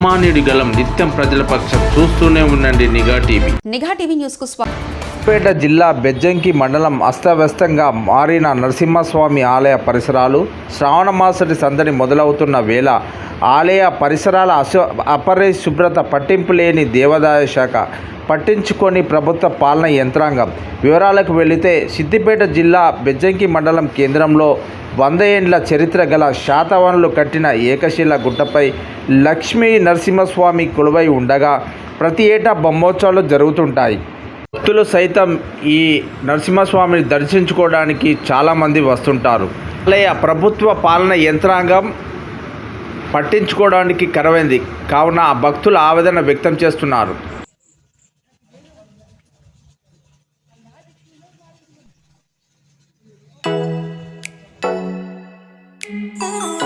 మానేడు గలం నిత్యం ప్రజల పక్షం చూస్తూనే ఉండండి నిఘా టీవీ. నిఘా టీవీ న్యూస్కు స్వాగతం పేట జిల్లా బెజ్జంకి మండలం అస్తవ్యస్తంగా మారిన నరసింహస్వామి ఆలయ పరిసరాలు శ్రావణమాసటి సందడి మొదలవుతున్న వేళ ఆలయ పరిసరాల అశ అపరిశుభ్రత పట్టింపు లేని దేవాదాయ శాఖ పట్టించుకొని ప్రభుత్వ పాలన యంత్రాంగం. వివరాలకు వెళితే సిద్దిపేట జిల్లా బెజ్జంకి మండలం కేంద్రంలో వంద ఏండ్ల చరిత్ర గల శాతవనులు కట్టిన ఏకశిల గుట్టపై లక్ష్మీ నరసింహస్వామి కొలువై ఉండగా ప్రతి ఏటా బ్రహ్మోత్సవాలు జరుగుతుంటాయి. భక్తులు సైతం ఈ నరసింహస్వామిని దర్శించుకోవడానికి చాలామంది వస్తుంటారు. ఆలయ ప్రభుత్వ పాలన యంత్రాంగం పట్టించుకోవడానికి కరవైంది కావున ఆ భక్తులు ఆవేదన వ్యక్తం చేస్తున్నారు. Oh.